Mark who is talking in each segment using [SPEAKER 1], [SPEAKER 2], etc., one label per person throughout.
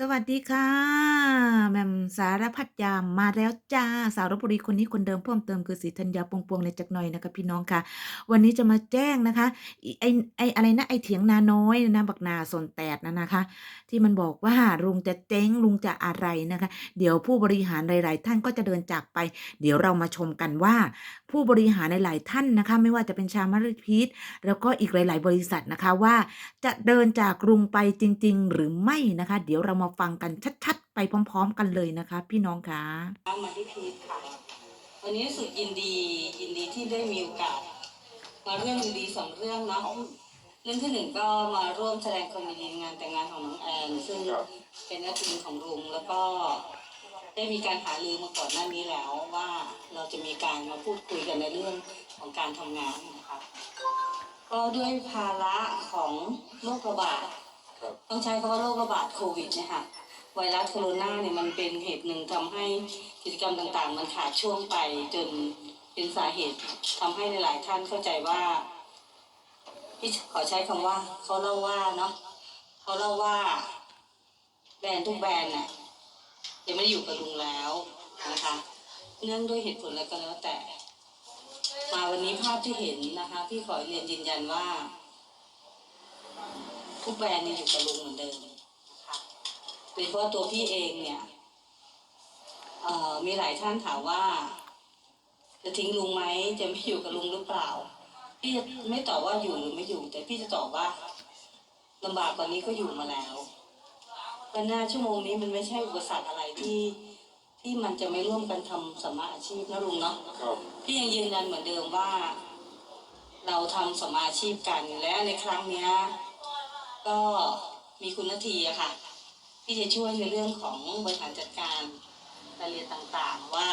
[SPEAKER 1] สวัสดีค่ะแม่มสารพัดยามมาแล้วจ้า สาวลพบุรีคนนี้คนเดิมเพิ่มเติมคือศรีธัญญาปวงปวงเลยจักหน่อยนะคะพี่น้องค่ะ วันนี้จะมาแจ้งนะคะไอ้ไอ้อะไรนะไอ้เถียงนาน้อยนะบักนาสนแตดนะนะคะ ที่มันบอกว่าลุงจะเจ๊งลุงจะอะไรนะคะ เดี๋ยวผู้บริหารหลาย ๆ ท่านก็จะเดินจากไป เดี๋ยวเรามาชมกันว่า ผู้บริหารหลาย ๆ ท่านนะคะ ไม่ว่าจะเป็นชามาริพีทแล้วก็อีกหลาย ๆ บริษัทนะคะว่า จะเดินจากกรุงไปจริง ๆ หรือไม่นะคะ เดี๋ยวเรามาฟังกันชัด ๆ ไปพร้อม ๆ กันเลยนะคะ พี่น้องคะ
[SPEAKER 2] มาที่พีทค่ะ วันนี้รู้สึกยินดียินดีที่ได้มีโอกาส มาเรื่องดีๆสองเรื่องเนาะเรื่องที่หนึ่งก็มาร่วมแสดงความยินดีในงานแต่งงานของน้องแอนซึ่งเป็นนักบินของลุงแล้วก็ได้มีการหารือมาก่อนหน้านี้แล้วว่าเราจะมีการมาพูดคุยกันในเรื่องของการทำงานนะคะก็ด้วยภาระของโรคระบาด ต้องใช้คำว่าโรคระบาดโควิดเนะคะไวรัสโคโรนาเนี่ยมันเป็นเหตุหนึ่งทำให้กิจกรรมต่างๆ มันขาดช่วงไปจนเป็นสาเหตุทำให้หลายๆท่านเข้าใจว่าพี่ขอใช้คำว่าเขาเล่าว่าเนาะเขาเล่าว่าแบรนด์ทุกแบรนด์น่ะยังไม่ได้อยู่กับลุงแล้วนะคะ เนื่องด้วยเหตุผลอะไรก็แล้วแต่ มาวันนี้ภาพที่เห็นนะคะ พี่ขอเรียนยืนยันว่า ทุกแบรนด์เนี่ยอยู่กับลุงเหมือนเดิมนะคะโดยเฉพาะตัวพี่เองเนี่ยเอ่อมีหลายท่านถามว่า จะทิ้งลุงไหมจะไม่อยู่กับลุงหรือเปล่า พี่จะไม่ตอบว่าอยู่หรือไม่อยู่ แต่พี่จะตอบว่าลำบากกว่านี้ก็อยู่มาแล้วปัญหาชั่วโมงนี้มันไม่ใช่อุปสรรคอะไรที่ที่มันจะไม่ร่วมกันทำสัมมาอาชีพนะลุงเนาะ
[SPEAKER 3] ครับ
[SPEAKER 2] พี่ยังยืนยันเหมือนเดิมว่า เราทำสมมาอาชีพกันและในครั้งเนี้ย ก็มีคุณนาทีอะค่ะ ที่จะช่วยในเรื่องของบริหารจัดการรายละเอียดต่างๆ ว่า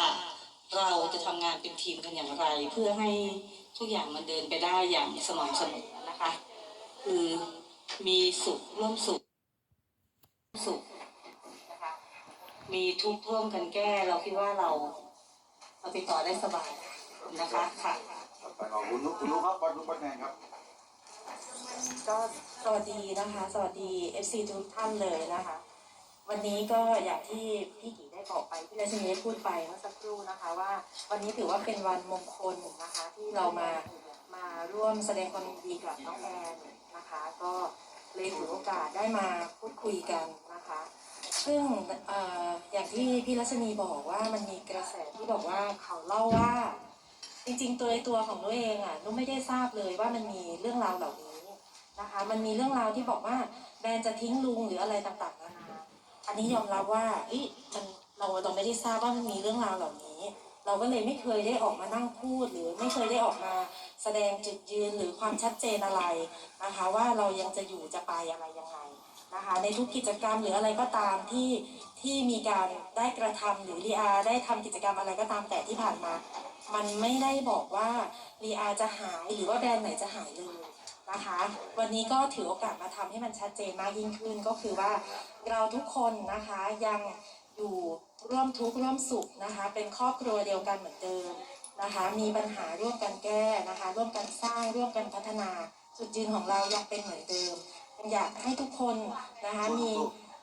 [SPEAKER 2] เราจะทำงานเป็นทีมกันอย่างไร เพื่อให้ทุกอย่างมันเดินไปได้อย่างสม่ำเสมอนะคะ คือมีสุขร่วมสุขสุขนะคะมีทุกข์ร่วมกันแก้เราคิดว่าเราเราไปต่อได้สบายนะคะค่ะ
[SPEAKER 3] ไปเอาคุณนุ๊กคุณนุ๊กครับบอลนุ๊กบอลแดงครับ
[SPEAKER 4] ก็สวัสดีนะคะ สวัสดี FC ทุกท่านเลยนะคะ วันนี้ก็อย่างที่พี่กีได้บอกไปที่ราชนีได้พูดไปเมื่อสักครู่นะคะ ว่าวันนี้ถือว่าเป็นวันมงคลนะคะ ที่เรามามาร่วมแสดงความยินดีกับน้องแอนนะคะ ก็เลยถือโอกาสได้มาพูดคุยกันนะคะ ซึ่งอออย่างที่พี่รัชนีบอกว่ามันมีกระแสที่บอกว่าเขาเล่าว่าจริงๆตัวตัวของนุ้ยเองอะนุ้ยไม่ได้ทราบเลยว่ามันมีเรื่องราวเหล่านี้ นะคะ มันมีเรื่องราวที่บอกว่าแบรนด์จะทิ้งลุงหรืออะไรต่างๆนานาอันนี้ยอมรับว่าเอ้ยมันเราเราไม่ได้ทราบว่ามันมีเรื่องราวเหล่านี้ เราก็เลยไม่เคยได้ออกมานั่งพูด หรือไม่เคยได้ออกมาแสดงจุดยืนหรือความชัดเจนอะไรนะคะ ว่าเรายังจะอยู่จะไปอะไรยังไงนะคะในทุกกิจกรรมหรืออะไรก็ตามที่ที่มีการได้กระทำหรือรีอาได้ทำกิจกรรมอะไรก็ตามแต่ที่ผ่านมา มันไม่ได้บอกว่ารีอาจะหายหรือว่าแบรนด์ไหนจะหายเลย นะคะ วันนี้ก็ถือโอกาสมาทำให้มันชัดเจนมากยิ่งขึ้นก็คือว่าเราทุกคนนะคะยังอยู่ร่วมทุกข์ร่วมสุขนะคะ เป็นครอบครัวเดียวกันเหมือนเดิมนะคะ มีปัญหาร่วมกันแก้นะคะ ร่วมกันสร้างร่วมกันพัฒนาจุดยืนของเรายังเป็นเหมือนเดิมอยากให้ทุกคนนะคะมี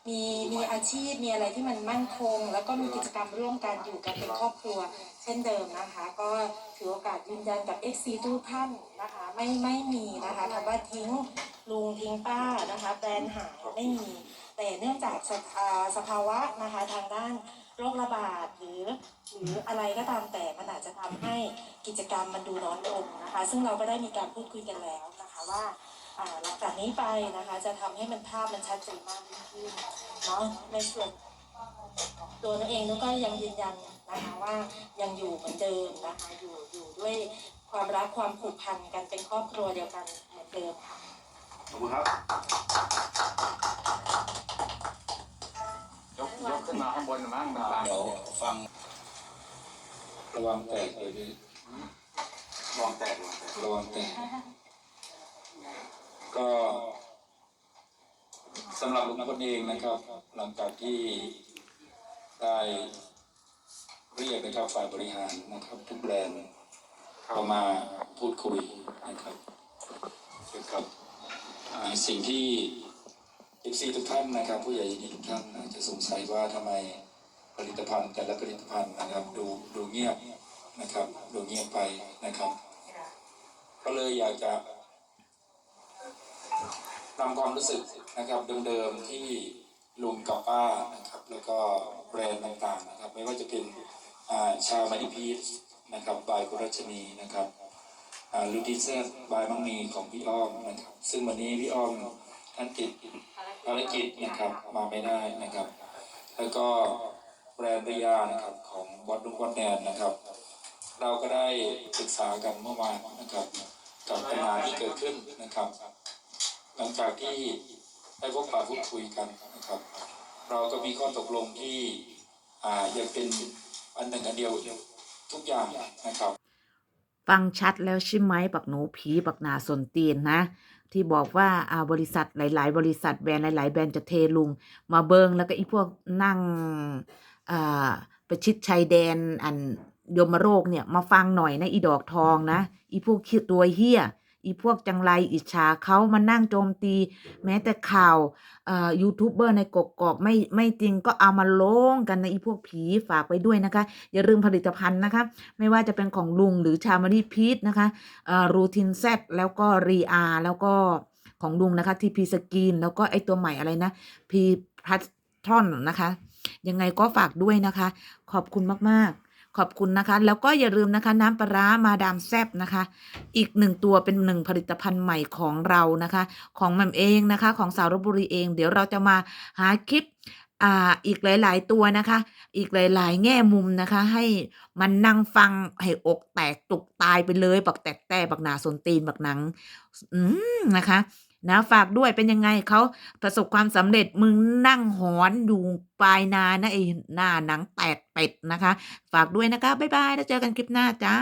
[SPEAKER 4] มีมีอาชีพมีอะไรที่มันมั่นคง แล้วก็มีกิจกรรมร่วมกันอยู่กันเป็นครอบครัว เช่นเดิมนะคะ ก็ถือโอกาสยืนยันกับ FC ทุกท่านนะคะ ไม่ไม่มีนะคะคำว่าทิ้งลุงทิ้งป้านะคะแบรนด์หายไม่มี แต่เนื่องจากสภาสภาวะนะคะทางด้านโรคระบาดหรือหรืออะไรก็ตามแต่มันอาจจะทำให้กิจกรรมมันดูน้อยลงนะคะ ซึ่งเราก็ได้มีการพูดคุยกันแล้วนะคะว่า หลังจากนี้ไปนะคะ จะทำให้มันภาพมันชัดเจนมากยิ่งขึ้นเนาะในส่วนตัวนันเองนุกก็ยังยืนยันนะคะว่ายังอยู่เหมือนเดิมนะคะอยู่อยู่ด้วยความรักความผูกพันกันเป็นครอบครัวเดียวกันเหมือนเดิมค่ะ
[SPEAKER 3] ขอบคุณครับ
[SPEAKER 5] ยกยกขึ้นมาข้างบนมั้งมันบาง
[SPEAKER 6] เดี๋ยวฟังระวังแตกเลยพี่
[SPEAKER 3] ลองแตกลองแตก
[SPEAKER 6] ระวังแตกก็ สำหรับลุงพลเองนะครับ หลังจากที่ได้เรียกนะครับฝ่ายบริหารนะครับ ทุกแบรนด์เข้ามาพูดคุยนะครับเกี่ยวกับสิ่งที่เอฟซีทุกท่านนะครับ ผู้ใหญ่ทุกท่านจจะสงสัยว่าทำไมผลิตภัณฑ์ แต่ละผลิตภัณฑ์นะครับ ดูดูเงียบนะครับ ดูเงียบไปนะครับ ก็เลยอยากจะ นำความรู้สึกนะครับเดิมๆที่ลุงกับป้านะครับแล้วก็แบรนด์ต่างๆนะครับไม่ว่าจะเป็นชาวมานิพีชนะครับบายกุรัชนีนะครับลูดิเซอร์บายมังมีของพี่อ้อมนะครับซึ่งวันนี้พี่อ้อมท่านติดภารกิจนะครับมาไม่ได้นะครับ แล้วก็แบรนด์ริยานะครับของวัดลุงวัดแดนนะครับ เราก็ได้ศึกษากันเมื่อวานนะครับกับปัญหาที่เกิดขึ้นนะครับ หลังจากที่ได้พบปะพูดคุยกันนะครับ เราก็มีข้อตกลงที่อ่ายังเป็นอันหนึ่งอันเดียวทุกอย่างนะครับ
[SPEAKER 1] ฟังชัดแล้วใช่ไหมปักหนูผีปักหนาสนตีนนะ ที่บอกว่าอาบริษัทหลาย ๆ บริษัทแบรนด์หลาย ๆ แบรนด์จะเทลุง มาเบิงแล้วก็อีพวกนั่งอ่าประชิดชายแดนอันยมโรคเนี่ยมาฟังหน่อยนะอีดอกทองนะ อีพวกตัวเฮีย อีพวกจังไรอิจฉาเขามานั่งโจมตี แม้แต่ข่าวอ่ายูทูบเบอร์ในกกอกไม่ไม่จริงก็เอามาลงกันในะอีพวกผีฝากไว้ด้วยนะคะ อย่าลืมผลิตภัณฑ์นะคะ ไม่ว่าจะเป็นของลุงหรือชามารีพีทนะคะรูทินเซตแล้วก็รีอาแล้วก็ของลุงนะคะทีพีสกินแล้วก็ไอตัวใหม่อะไรนะพีพัททอนนะคะ ยังไงก็ฝากด้วยนะคะ ขอบคุณมาก ๆ ขอบคุณนะคะ แล้วก็อย่าลืมนะคะ น้ำปลาร้ามาดามแซบนะคะ อีกหนึ่งตัวเป็นหนึ่งผลิตภัณฑ์ใหม่ของเรานะคะ ของแม่มเองนะคะ ของสาวรบบุรีเอง เดี๋ยวเราจะมาหาคลิปอ่าอีกหลาย ๆ ตัวนะคะ อีกหลาย ๆ แง่มุมนะคะ ให้มันนั่งฟังให้อกแตกตุกตายไปเลย บักแตกแต่บักหนาสนตีนบักหนัง อืมนะคะ นะฝากด้วยเป็นยังไงเขาประสบความสำเร็จมึงนั่งหอนอยู่ปลายนานะไอ้หน้าหนังแตกเป็ดนะคะ ฝากด้วยนะคะ บ๊ายบายแล้วเจอกันคลิปหน้าจ้า